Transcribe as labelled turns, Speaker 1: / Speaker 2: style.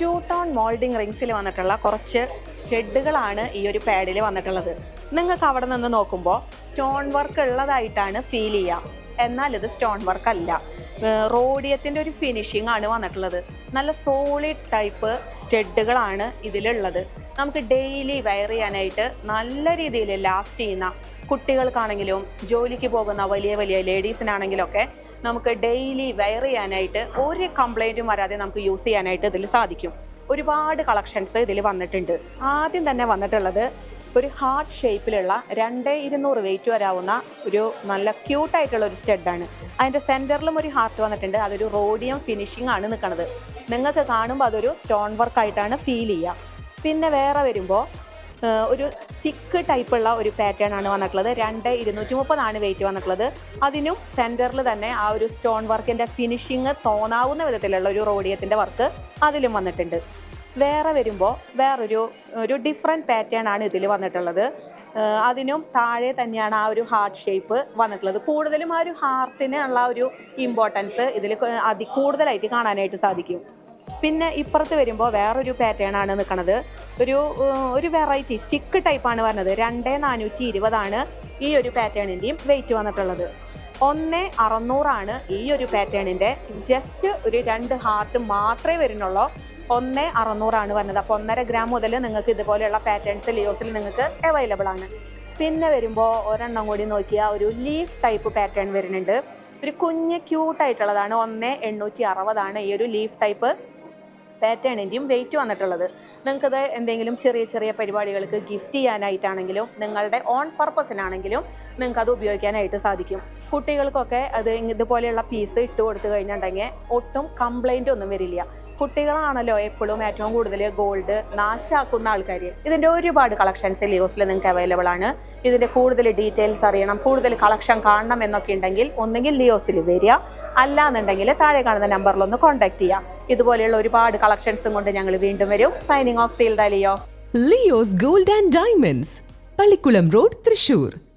Speaker 1: To tone moulding റിങ്സിൽ വന്നിട്ടുള്ള കുറച്ച് സ്റ്റെഡുകളാണ് ഈ ഒരു പാഡിൽ വന്നിട്ടുള്ളത്. നിങ്ങൾക്ക് അവിടെ നിന്ന് നോക്കുമ്പോൾ സ്റ്റോൺ വർക്ക് ഉള്ളതായിട്ടാണ് ഫീൽ ചെയ്യുക എന്നാൽ ഇത് സ്റ്റോൺ വർക്ക് അല്ല. റോഡിയത്തിന്റെ ഒരു ഫിനിഷിംഗ് ആണ് വന്നിട്ടുള്ളത്. നല്ല സോളിഡ് ടൈപ്പ് സ്റ്റെഡുകളാണ് ഇതിലുള്ളത്. നമുക്ക് ഡെയിലി വെയർ ചെയ്യാനായിട്ട് നല്ല രീതിയിൽ ലാസ്റ്റ് ചെയ്യുന്ന കുട്ടികൾക്കാണെങ്കിലും ജോലിക്ക് പോകുന്ന വലിയ വലിയ ലേഡീസിനാണെങ്കിലും ഒക്കെ നമുക്ക് ഡെയിലി വെയർ ചെയ്യാനായിട്ട് ഒരു കംപ്ലൈന്റും വരാതെ നമുക്ക് യൂസ് ചെയ്യാനായിട്ട് ഇതിൽ സാധിക്കും. ഒരുപാട് കളക്ഷൻസ് ഇതിൽ വന്നിട്ടുണ്ട്. ആദ്യം തന്നെ വന്നിട്ടുള്ളത് ഒരു ഹാർട്ട് ഷേപ്പിലുള്ള രണ്ട് ഇരുന്നൂറ് വെയിറ്റ് വരാവുന്ന ഒരു നല്ല ക്യൂട്ടായിട്ടുള്ള ഒരു സ്റ്റെഡാണ് അതിന്റെ സെന്ററിലും ഒരു ഹാർട്ട് വന്നിട്ടുണ്ട്. അതൊരു റോഡിയം ഫിനിഷിംഗ് ആണ് നിൽക്കുന്നത് നിങ്ങൾക്ക് കാണുമ്പോൾ അതൊരു സ്റ്റോൺ വർക്ക് ആയിട്ടാണ് ഫീൽ ചെയ്യുക പിന്നെ വേറെ വരുമ്പോൾ ഒരു സ്റ്റിക്ക് ടൈപ്പുള്ള ഒരു പാറ്റേൺ ആണ് വന്നിട്ടുള്ളത്. രണ്ട് ഇരുന്നൂറ്റി മുപ്പതാണ് വെയിറ്റ് വന്നിട്ടുള്ളത്. അതിനും സെന്ററിൽ തന്നെ ആ ഒരു സ്റ്റോൺ വർക്കിന്റെ ഫിനിഷിങ് തോന്നാവുന്ന വിധത്തിലുള്ള ഒരു റോഡിയത്തിന്റെ വർക്ക് അതിലും വന്നിട്ടുണ്ട്. വേറെ വരുമ്പോൾ വേറൊരു ഒരു ഡിഫറെന്റ് പാറ്റേൺ ആണ് ഇതിൽ വന്നിട്ടുള്ളത്. അതിനും താഴെ തന്നെയാണ് ആ ഒരു ഹാർട്ട് ഷേപ്പ് വന്നിട്ടുള്ളത്. കൂടുതലും ആ ഒരു ഹാർട്ടിന് ഉള്ള ഒരു ഇമ്പോർട്ടൻസ് ഇതിൽ അതി കൂടുതലായിട്ട് കാണാനായിട്ട് സാധിക്കും. പിന്നെ ഇപ്പുറത്ത് വരുമ്പോൾ വേറൊരു പാറ്റേൺ ആണ് നിൽക്കുന്നത് ഒരു ഒരു വെറൈറ്റി സ്റ്റിക്ക് ടൈപ്പാണ് പറഞ്ഞത്. രണ്ട് നാനൂറ്റി ഇരുപതാണ് ഈ ഒരു പാറ്റേണിന്റെയും വെയിറ്റ് വന്നിട്ടുള്ളത്. ഒന്ന് അറുന്നൂറാണ് ഈ ഒരു പാറ്റേണിന്റെ ജസ്റ്റ് ഒരു രണ്ട് ഹാർട്ട് മാത്രമേ വരുന്നുള്ളൂ. ഒന്ന് അറുന്നൂറാണ് പറഞ്ഞത്. അപ്പോൾ ഒന്നര ഗ്രാം മുതൽ നിങ്ങൾക്ക് ഇതുപോലെയുള്ള പാറ്റേൺസ് ലിയോസിൽ നിങ്ങൾക്ക് അവൈലബിൾ ആണ്. പിന്നെ വരുമ്പോൾ ഒരെണ്ണം കൂടി നോക്കിയാൽ ഒരു ലീഫ് ടൈപ്പ് പാറ്റേൺ വരുന്നുണ്ട്. ഒരു കുഞ്ഞ് ക്യൂട്ടായിട്ടുള്ളതാണ് ഒന്ന് എണ്ണൂറ്റി അറുപതാണ് ഈ ഒരു ലീഫ് ടൈപ്പ് പാറ്റേണിന്റെയും വെയിറ്റ് വന്നിട്ടുള്ളത്. നിങ്ങൾക്കത് എന്തെങ്കിലും ചെറിയ ചെറിയ പരിപാടികൾക്ക് ഗിഫ്റ്റ് ചെയ്യാനായിട്ടാണെങ്കിലും നിങ്ങളുടെ ഓൺ പർപ്പസിനാണെങ്കിലും നിങ്ങൾക്ക് അത് ഉപയോഗിക്കാനായിട്ട് സാധിക്കും. കുട്ടികൾക്കൊക്കെ അത് ഇതുപോലെയുള്ള പീസ് ഇട്ട് കൊടുത്തു കഴിഞ്ഞിട്ടുണ്ടെങ്കിൽ ഒട്ടും കംപ്ലൈന്റ് ഒന്നും വരില്ല. കുട്ടികളാണല്ലോ എപ്പോഴും ഏറ്റവും കൂടുതൽ ഗോൾഡ് നാശാക്കുന്ന ആൾക്കാർ ഇതിന്റെ ഒരുപാട് കളക്ഷൻസ് ലിയോസിൽ നിങ്ങൾക്ക് അവൈലബിൾ ആണ്. ഇതിന്റെ കൂടുതൽ ഡീറ്റെയിൽസ് അറിയണം കൂടുതൽ കളക്ഷൻ കാണണം എന്നൊക്കെ ഉണ്ടെങ്കിൽ ഒന്നെങ്കിൽ ലിയോസിൽ വരിക. അല്ലാന്നുണ്ടെങ്കിൽ താഴെ കാണുന്ന നമ്പറിലൊന്ന് കോൺടാക്ട് ചെയ്യാം. ഇതുപോലെയുള്ള ഒരുപാട് കളക്ഷൻസും കൊണ്ട് ഞങ്ങൾ വീണ്ടും വരും. Signing off സീൽഡ Leo
Speaker 2: Leo's gold and diamonds Pallikkulam road Thrissur